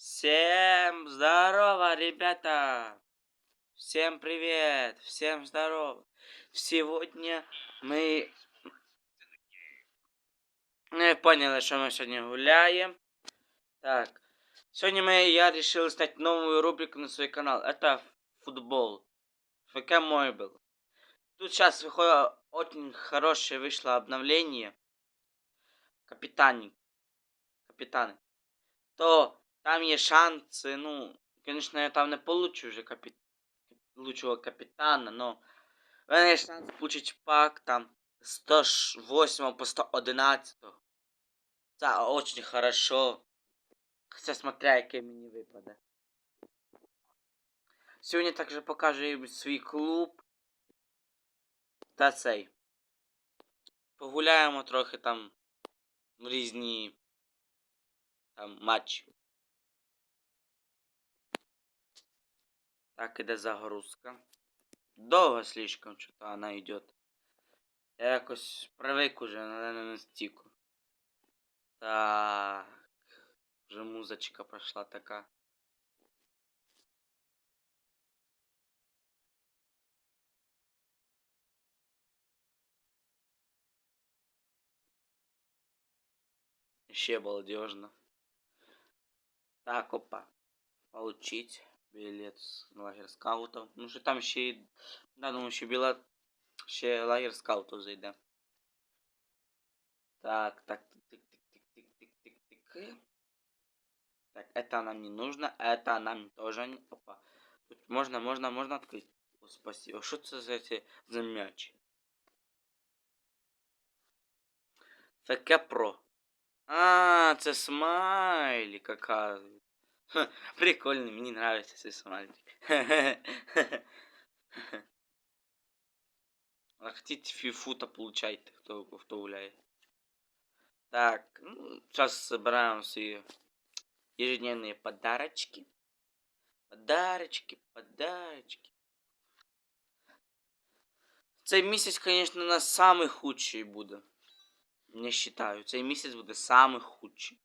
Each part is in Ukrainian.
Всем здорово, ребята! Всем привет! Всем здорово! Сегодня мы... Ну, поняли, что мы сегодня гуляем. Так. Сегодня мы, я решил стать новую рубрику на свой канал. Это футбол. ФК мой был. Тут сейчас выходит очень хорошее вышло обновление. Капитаник. Капитаны. То там є шанси, ну, звісно, я там не получу вже капі... лучшого капітана, но в мене є шанс получить пак там 108 по 111. Це очень хорошо. Хоча смотря, який мені випаде. Сьогодні також покажу їм свій клуб. Та цей. Погуляємо трохи там в різні там матчі. Так, іде загрузка. Довго слишком что-то она идет. Я якось привик уже, але не настільки. Так. Вже музичка пошла така. Ще балдежно. Так, опа. Получить билет на лагер скаутів. Ну что там ще й... Да, ну що білет ще лагер скаутів зайде. Так, так, тик-тик-тик-тик-тик-тик-тик. Так, это нам не нужно, это нам тоже не... Опа. Тут можно, можно, можно открыть. О, спасибо. Что это за эти за мяч? ФК Про. А, это смайли какая. Ха, Прикольный, мне нравится цей смайлик. А хотите фифу-то получайте, кто, кто гуляет. Так, ну, сейчас собираем свои ежедневные подарочки. Подарочки, подарочки. Цей місяць, конечно, у нас самый худший буде. Не считаю. Цей місяць буде самый худший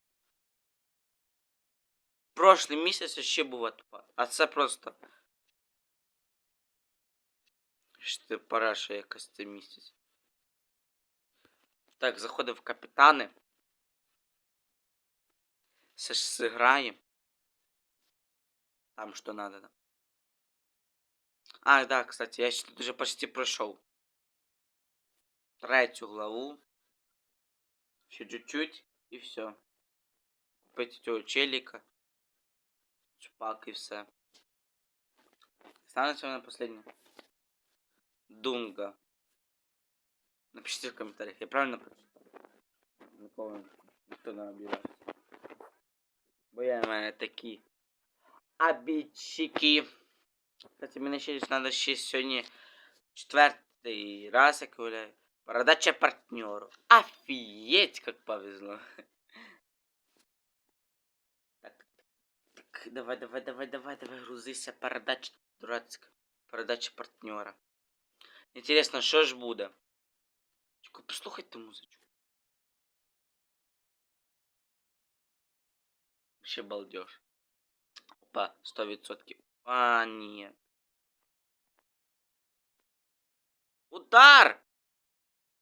Прошлий місяць ще був отпад. А це просто. Що ти параша якась цей місяць. Так, заходив в капітани. Все ж зіграємо. Там что надо. да. А, да, кстати, я ще тут уже почти пройшов. Третю главу. Ще чуть-чуть і все. Купити цього челіка. Чупак і все. Станеться на последнє. Дунга. Напишите в комментариях, я правильно прочитал? Нікого ніхто не обіжається. Бо я в мене такі. Кстати, мені ще треба ще сьогодні четвертий раз, як гуляю. Передача партнеру. Офігеть, как повезло. так, давай, давай, давай, давай, давай, грузися. Передача дурацька. Передача партнера. Інтересно, що ж буде? Тільки послухайте музичку. Ще балдеж. Опа, 100%. А, ні. Удар!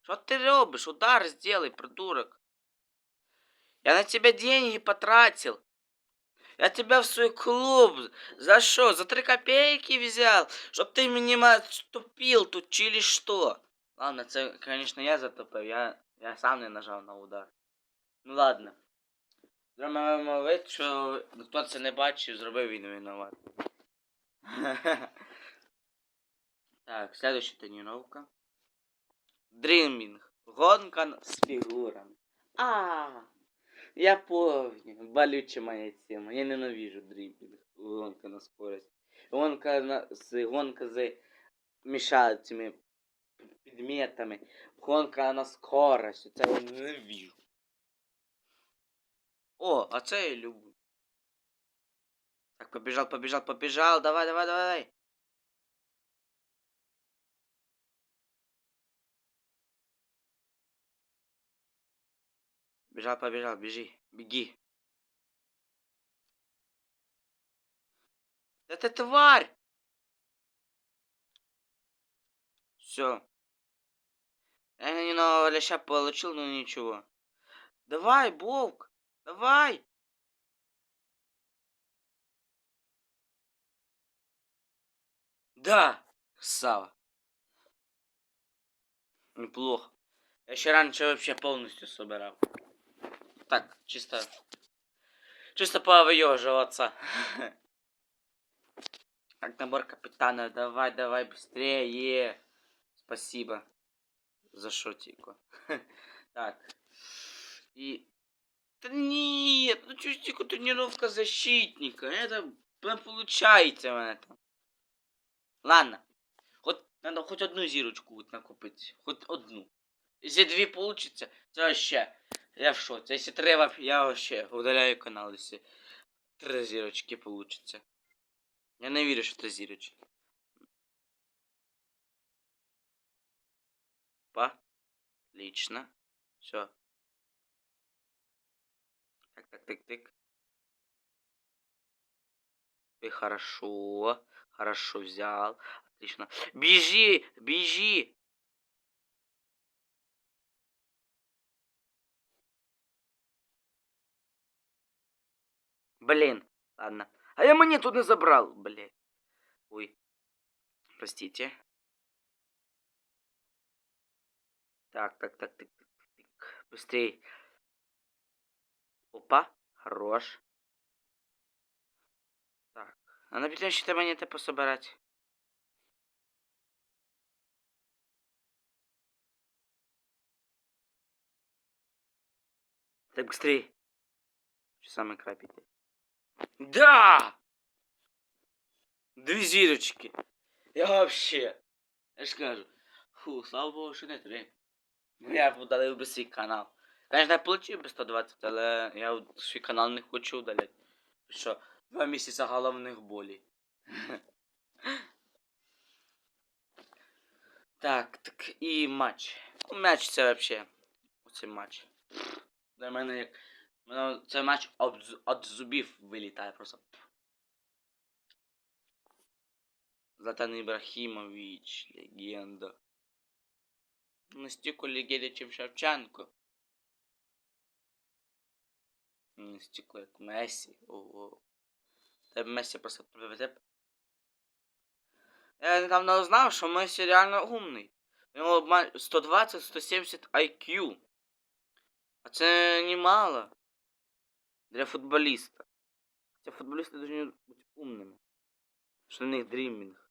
Що ти робиш? Удар сделай, придурок. Я на тебя деньги потратил. Я тебя в свой клуб. За что? За три копейки взял? Чтоб ты меня отступил тут или что? Ладно, це, конечно, я затопив. Я, я сам не нажав на удар. Ну ладно. Зробимо вид, що хто це не бачив, зробив він винуват. Так, следующая тренировка. Дримінг. Гонка з фігурами. А, я помню. Болюча моя тема. Я ненавижу дримінг. Гонка на скорость. Гонка на з гонка з мішаючими предметами. Гонка на скорость. Це я ненавижу. О, а це я люблю. Так, побежал, побежал, побежал. Давай, давай, давай, Бежал, побежал, бежи, беги. Да ты тварь! Все. Я немного ляща получил, но ничего. Давай, Бовк! Давай! Да! Красава. Неплохо. Я еще раньше вообще полностью собирал. Так, чисто... Чисто повыеживаться. Так, набор капитана. Давай, давай, быстрее. Спасибо за шотику. Так. И... Да нет, ну чуть-чуть тренировка защитника. Это не получается в этом. Ладно. Хоть, надо хоть одну зірочку от накопити. Хоть одну. Если две получится, то вообще я в шоці. Три, воп- я вообще удаляю канал, если три зірочки получится. Я не вірю, що це зірочки. Па. Отлично. Все. Так, так, так, так. Ты хорошо. Хорошо взял. Отлично. Бежи! Бежи! Блин. Ладно. А я монету не забрал, блин. Ой. Простите. Так, так, так, так, так, так. Быстрей. Опа. Хорош. Так. А на ще монети пособирать. Так быстрей. Часами крапите. Да! Дві зірочки. Я вообще. Я ж кажу. Фу, слава Богу, що не три. Я б удалив би свій канал. Конечно, я получив би 120, але я свій канал не хочу удаляти. Що, два місяці головних болей. Так, так і матч. Матч це вообще. Оцей матч. Для мене як. Цей матч від зубів вилітає просто. Златан Ібрахімович, легенда. Настільки легенда, чим Шевченко. Настільки як Месі. Ого. Та Месі просто приведе. Я недавно узнав, що Месі реально умний. У нього 120-170 IQ. А це немало. Для футболіста. Хотя футболісти повинні бути умними. Що у них дрімінг.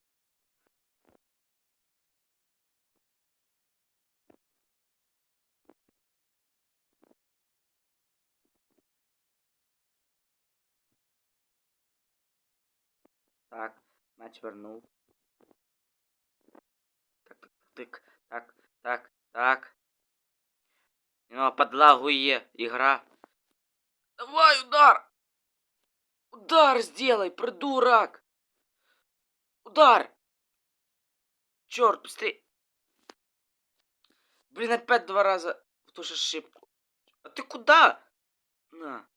Так, мяч вернув. Так, так, так, так, так, так. Ну, подлагує игра. Удар! Удар сделай, придурок! Удар! Черт, быстрей! Блин, опять два раза в ту же ошибку. А ты куда? На.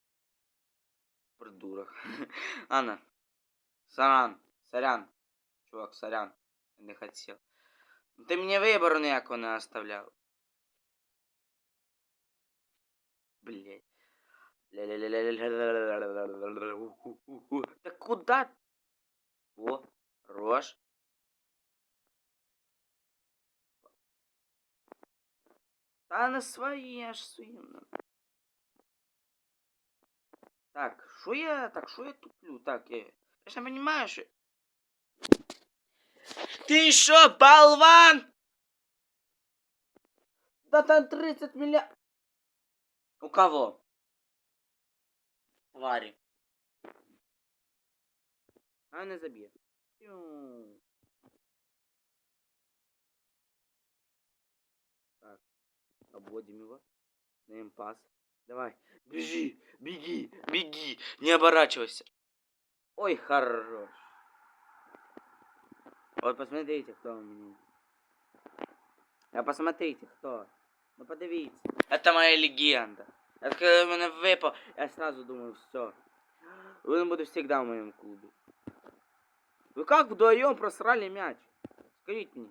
Придурок. Анна. Саран. Сорян. Чувак, сорян. Не хотел. Ты мне выбору ніякого не оставлял. Блять. Так куда? О, рожь. Та на свої, аж своїм. Так, що я, так, що я туплю? Так, я, я ж не понимаю, що... Ты шо, болван? Да там 30 миллиардов. У кого? Твари. А не. Тю. Так. Обводим его. Даем пас. Давай. Беги. Беги. Беги. Не оборачивайся. Ой, хорош. Вот посмотрите, кто у меня. А посмотрите, кто. Ну подивіться. Это моя легенда. Я коли мене випав, я сразу думаю, все. Він буде всегда в моєму клубі. Вы как вдвоем просрали мяч? Скажите мне.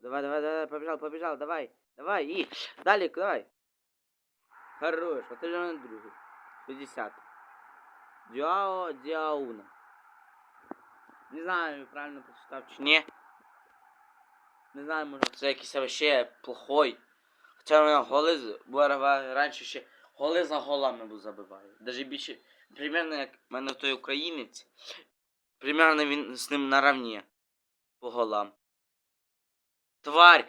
Давай, давай, давай, побежал, побежал, давай. Давай, и. Далее, давай. Хорош, а ты же на другий. 50. Діао Діауна. Не знаю, правильно прочитав чи ні. Не знаю, може це якийсь вообще плохой. У мене голи з- раніше ще голи за голами був забиваю. Даже більше, примерно як в мене той українець. Примерно він з ним наравні. По голам. Тварь!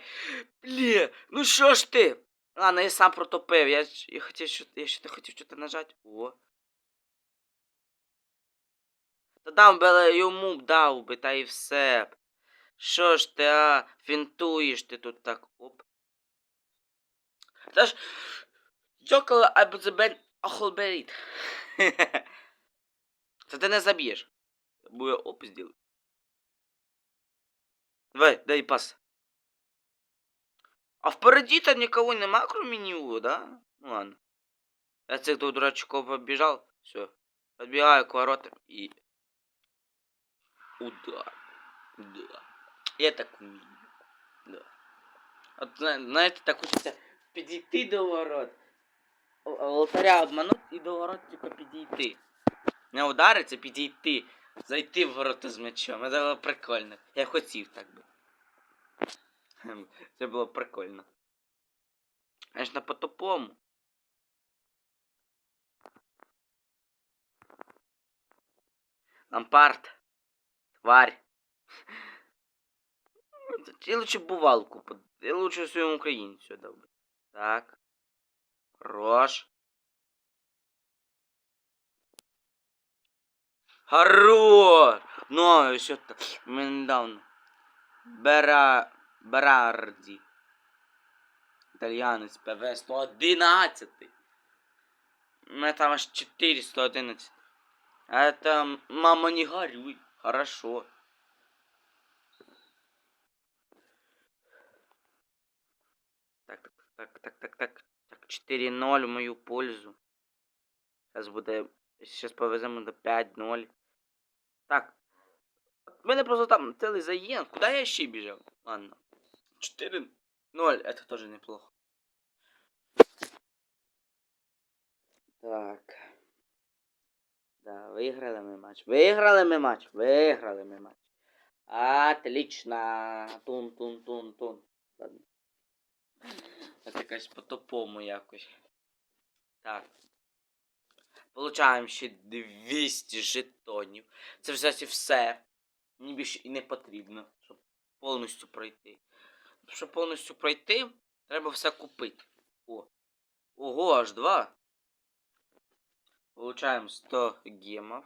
Блє, ну що ж ти? Ладно, я сам протопив. Я, я хотів що я ще хотів щось нажати. О. Та дам би йому дав би, та і все. Що ж ти, а? Фінтуєш ти тут так. Оп. Та ж. Йокала абзебен ахолберіт. Це ти не заб'єш. Бо я оп зробив. Давай, дай пас. А впереди-то никого нема, кроме него, да? Ну ладно. Я цих двух дурачков побежал. Все. Подбегаю к воротам и... Удар. Да. Я так умею. Да. От, зна- знаєте, так хочеться підійти до ворот. Алтаря обмануть і до ворот тільки підійти. Не удариться, підійти. Зайти в ворота з м'ячом. Це було прикольно. Я хотів так би. Це було прикольно. Конечно, по-тупому. Лампард. Тварь. Я лучше бувалку. Я лучше своєму українцю дав би. Так. Хорош. Хорош! Ну, еще так. Ми недавно. Бера... Берарді. Італіянець ПВ 111. У мене там аж 411. А это мама не горюй. Хорошо. Так, так, так, так, так, так. Так, 4-0 в мою пользу. Сейчас буде. Сейчас повеземо до 5-0. Так. У мене просто там цілий заєн. Куда я ще біжав? Ладно. 4-0. Это тоже неплохо. Так. Да, виграли ми матч. Виграли ми матч. Виграли ми матч. Отлично. Тун-тун-тун-тун. Ладно. Це якась по-топому якось. Так. Получаємо ще 200 жетонів. Це взагалі все. Мені більше і не потрібно, щоб повністю пройти. Щоб повністю пройти, треба все купити. О. Ого, аж два. Получаем 100 гемов.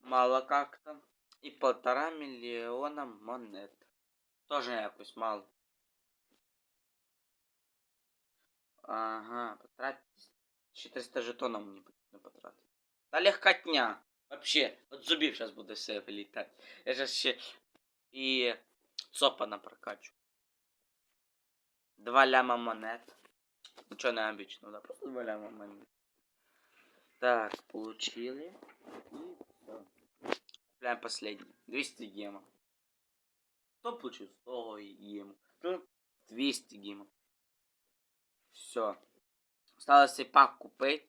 Мало как-то. И полтора миллиона монет. Тоже якось мало. Ага, потратить 400 жетонов мені потрібно потратити. Та легкотня. Вообще, от зубів зараз буде все вилітати. Я зараз ще і цопа напрокачу. Два ляма монет. Нічого необычного, да, просто два ляма монет. Так, получили. И все. Купляем последний. 200 гемов. Кто получил 100 гемов? 200 гемов. Все. Осталось цей пак купити.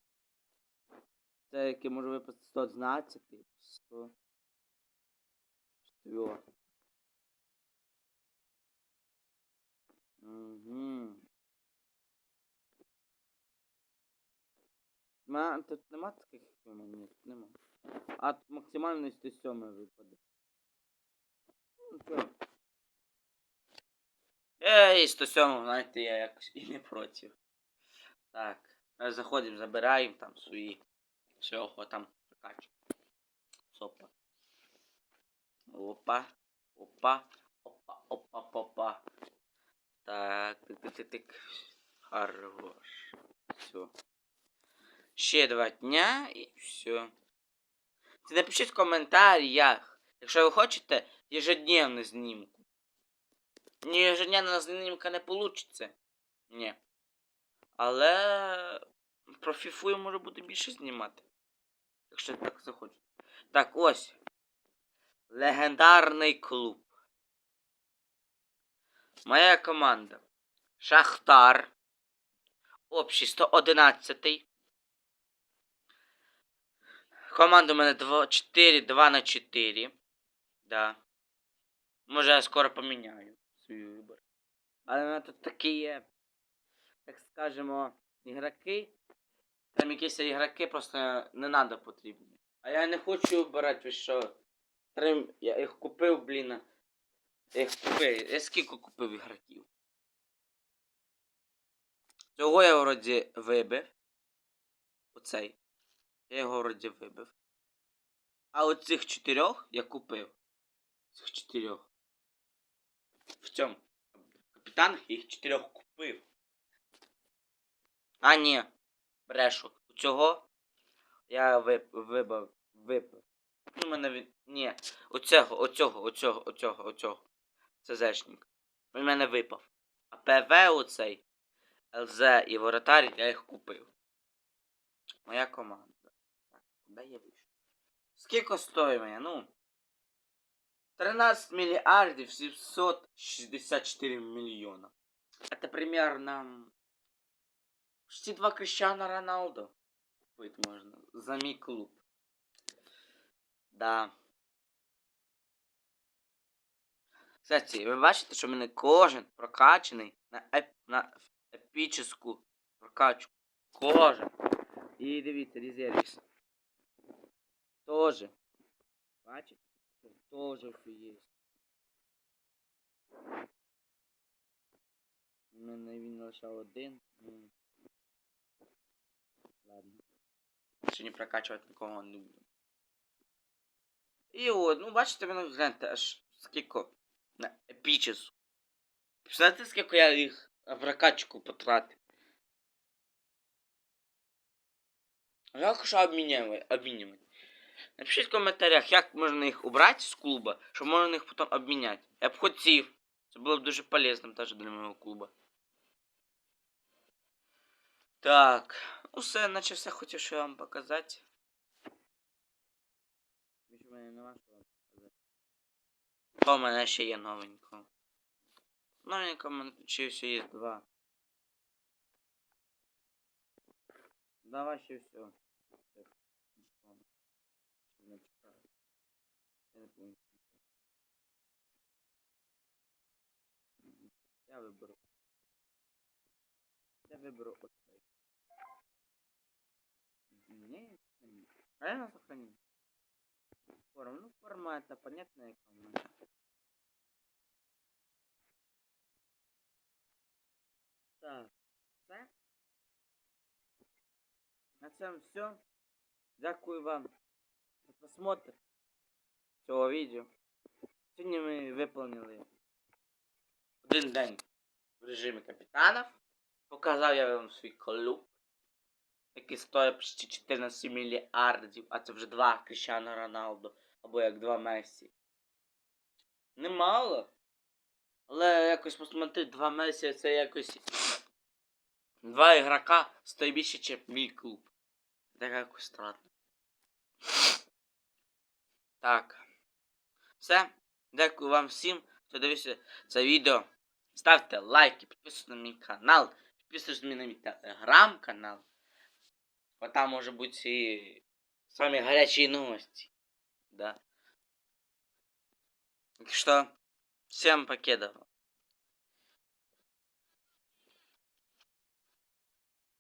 Це який може випасти 111, 100. 4. Угу. Ма, тут нема таких? Ні, тут нема. А тут максимально 107 випаде. Ну що? Ей, 107, знаєте, я якось і не проти. Так. е, Заходимо, забираємо там свої. Всього там прокачуємо. Сопа. Опа. Опа. Опа, опа, опа. Так, тик, тик, тик, тик. Хорош. Все. Ще два дня і все. Ти напишіть в коментарях, якщо ви хочете ежедневну знімку. Ні, ежедневна знімка не получиться. Ні. Але про фіфу я можу буде більше знімати. Якщо так захочете. Так, ось. Легендарний клуб. Моя команда. Шахтар. Общий 111. Команда у мене 4, 2 на 4. Да. Може я скоро поміняю свій вибір. Але мене тут такі є. Так скажемо, ігроки. Там якісь ігроки просто не надо потрібні. А я не хочу обирати, що. Трим, я їх купив, блін. Я їх купив. Я скільки купив ігроків? Цього я вроді вибив. Оцей. Я його вроді вибив. А оцих чотирьох я купив. Цих чотирьох. В цьому. Капітан їх чотирьох купив. А, ні. Брешу. У цього я вип, вибив. Випив. Ну, мене він. Ні. Оцього, оцього, оцього, оцього, оцього. Це зешник. Він мене випав. А ПВ оцей. ЛЗ і воротар я їх купив. Моя команда. Так, куди я вийшов? Скільки стоїть моя? Ну. 13 мільярдів 764 мільйона. Это примерно почти два Крещана Роналдо купить можна за мій клуб. Да. Кстати, ви бачите, що в мене кожен прокачаний на, еп, на епічну прокачку. Кожен. І дивіться, резервіс. Тоже. Бачите? Тоже є. У мене він лише один. Ну. Ладно. Ще не прокачувати нікого не буду. І от, ну бачите, мене гляньте, аж скільки на епічес. Представляєте, скільки я їх на прокачку потратив? Жалко, що обмінювати. Напишіть в коментарях, як можна їх убрати з клуба, щоб можна їх потім обміняти. Я б хотів. Це було б дуже полезно теж для мого клуба. Так, ну все, наче все хотів, я вам показати. В що вам показати. О, у мене ще є новенького. Новенького в мене тут все є два. Давай ще все. Я виберу оцей. Я на сохранить. Форма. Ну, форма это понятно, яка. Так, все. На цьому все. Дякую вам за просмотр цього відео. Сьогодні ми виконали один день в режимі капітанів. Показав я вам свій клуб, який стоїть почти 14 мільярдів, а це вже два Кріщано Роналдо, або як два Месі. Немало. Але якось посмотри, два Месі це якось. Два ігрока стоїть більше, ніж мій клуб. Це якось странно. Так. Все. Дякую вам всім, хто дивився це відео. Ставте лайки, підписуйтесь на мій канал, підписуйтесь на мій телеграм-канал. Бо там може бути і самі гарячі новості. Да. Так що, всім покедов.